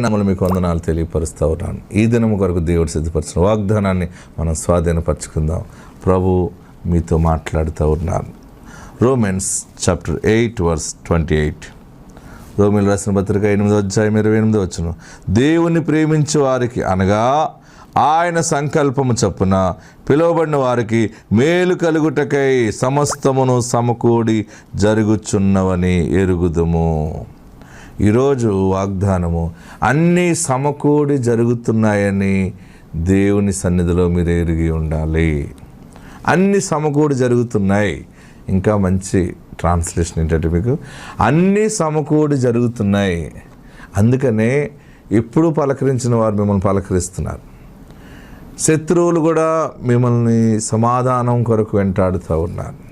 నమ్మలు మీకు వందనాలు తెలియపరుస్తూ ఉన్నాను ఈ దినం కొరకు దేవుడు సిద్ధపరిచిన వాగ్దానాన్ని మనం స్వాధీనపరచుకుందాం. ప్రభు మీతో మాట్లాడుతూ ఉన్నాను Romans chapter eight verse twenty eight. రోమిల్ రాసిన పత్రిక ఎనిమిదో అధ్యాయం ఇరవై ఎనిమిది వచ్చును దేవుని ప్రేమించే వారికి అనగా ఆయన సంకల్పము చొప్పున పిలువబడిన వారికి మేలు కలుగుటకై సమస్తమును సమకూడి జరుగుచున్నవని ఎరుగుదుము. ఈరోజు వాగ్దానము అన్నీ సమకూడి జరుగుతున్నాయని దేవుని సన్నిధిలో మీరు ఎరిగి ఉండాలి. అన్ని సమకూడి జరుగుతున్నాయి. ఇంకా మంచి ట్రాన్స్లేషన్ ఏంటంటే మీకు అన్నీ సమకూడి జరుగుతున్నాయి. అందుకనే ఎప్పుడు పలకరించిన వారు మిమ్మల్ని పలకరిస్తున్నారు. శత్రువులు కూడా మిమ్మల్ని సమాధానం కొరకు వెంటాడుతూ ఉన్నారు.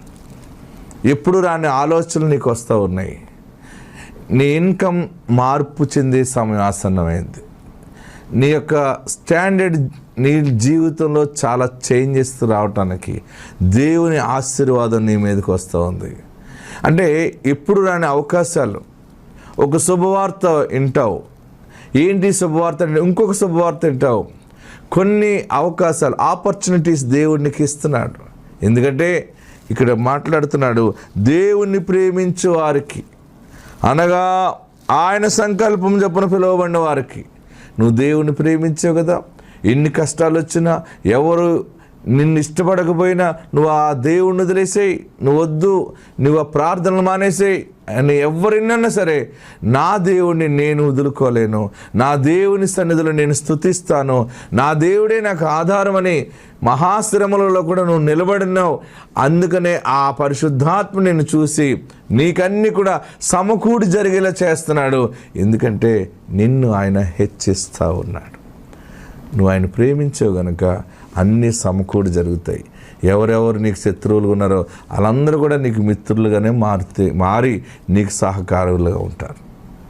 ఎప్పుడు రాని ఆలోచనలు నీకు వస్తూ ఉన్నాయి. నీ ఇన్కమ్ మార్పు చెందే సమయం ఆసన్నమైంది. నీ యొక్క స్టాండర్డ్ నీ జీవితంలో చాలా చేంజెస్ రావటానికి దేవుని ఆశీర్వాదం నీ మీదకి వస్తూ ఉంది. అంటే ఎప్పుడు రాని అవకాశాలు ఒక శుభవార్త వింటావు. ఏంటి శుభవార్త అంటే ఇంకొక శుభవార్త వింటావు. కొన్ని అవకాశాలు ఆపర్చునిటీస్ దేవుడికి ఇస్తున్నాడు. ఎందుకంటే ఇక్కడ మాట్లాడుతున్నాడు దేవుణ్ణి ప్రేమించే వారికి అనగా ఆయన సంకల్పం చెప్పున పిలువబడిన వారికి నువ్వు దేవుని ప్రేమించావు కదా. ఎన్ని కష్టాలు వచ్చినా ఎవరు నిన్ను ఇష్టపడకపోయినా నువ్వు ఆ దేవుణ్ణి వదిలేసేయి. నువ్వు వద్దు నువ్వు ఆ ప్రార్థనలు మానేసేయి. అని ఎవరినన్నా సరే నా దేవుణ్ణి నేను వదులుకోలేను. నా దేవుని సన్నిధిలో నేను స్థుతిస్తాను. నా దేవుడే నాకు ఆధారమని మహాశ్రమలలో కూడా నువ్వు నిలబడినావు. అందుకనే ఆ పరిశుద్ధాత్మ నేను చూసి నీకన్నీ కూడా సమకూడి జరిగేలా చేస్తున్నాడు. ఎందుకంటే నిన్ను ఆయన హెచ్చిస్తూ ఉన్నాడు. నువ్వు ఆయన ప్రేమించావు గనక అన్నీ సమకూడి జరుగుతాయి. ఎవరెవరు నీకు శత్రువులు ఉన్నారో వాళ్ళందరూ కూడా నీకు మిత్రులుగానే మారితే మారి నీకు సహకారులుగా ఉంటారు.